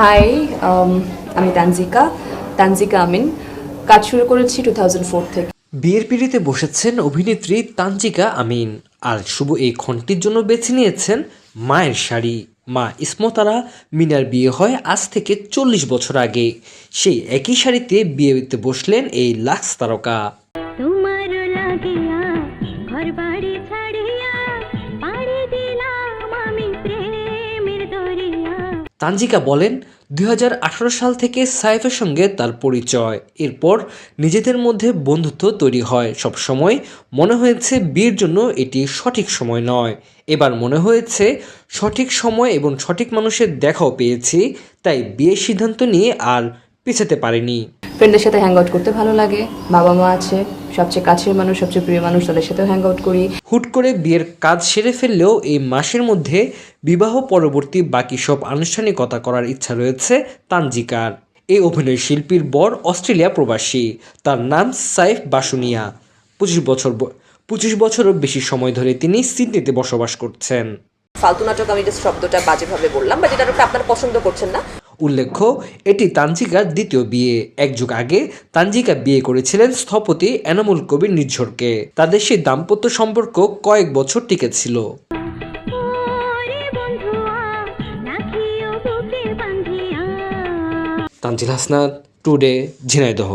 High um, আমি তানজিকা। তানজিকা আমিন। কাজ শুরু করেছি টু থাউজেন্ড ফোর থেকে। বিয়ের পিড়িতে বসেছেন অভিনেত্রী তানজিকা আমিন। আর শুভ এই ক্ষণটির জন্য বেছে নিয়েছেন মায়ের শাড়ি। মা ইসমতারা মিনার বিয়ে হয় আজ থেকে চল্লিশ বছর আগে। সেই একই শাড়িতে বিয়েতে বসলেন এই লাক্স তারকা। তোমার লাগিয়া ঘর বাড়ি তানজিকা বলেন দু হাজার আঠারো সাল থেকে সাইফের সঙ্গে তার পরিচয়। এরপর নিজেদের মধ্যে বন্ধুত্ব তৈরি হয়। সব সময় মনে হয়েছে বিয়ের জন্য এটি সঠিক সময় নয়। এবার মনে হয়েছে সঠিক সময় এবং সঠিক মানুষের দেখাও পেয়েছি, তাই বিয়ের সিদ্ধান্ত নিয়ে আর পিছাতে পারেনি। ফ্রেন্ডদের সাথে হ্যাং আউট করতে ভালো লাগে বাবা মা আছে সবচেয়ে কাছের মানুষ সবচেয়ে প্রিয় মানুষ তাদের সাথেও হ্যাং আউট করি। হুট করে বিয়ের কাজ সেরে ফেললেও এই মাসের মধ্যে বিবাহ পরবর্তী বাকি সব আনুষ্ঠানিকতা করার ইচ্ছা রয়েছে তানজিকার। এই অভিনয় শিল্পীর বর অস্ট্রেলিয়া প্রবাসী তার নাম সাইফ বাসুনিয়া। পঁচিশ বছর পঁচিশ বছরও বেশি সময় ধরে তিনি সিডনিতে বসবাস করছেন। ফালতু নাটক আমি জাস্ট শব্দটা বাজেভাবে বললাম বা যে নাটকটা আপনারা পছন্দ করছেন না উল্লেখ্য এটি তানজিকার দ্বিতীয় বিয়ে। এক যুগ আগে তানজিকা বিয়ে করেছিলেন স্থপতি এনামুল কবির নির্ঝরকে। তাদের সেই দাম্পত্য সম্পর্ক কয়েক বছর টিকেছিল বুকে বান্ধিয়া তানজিল হাসনাত টুডে ঝিনাইদহ।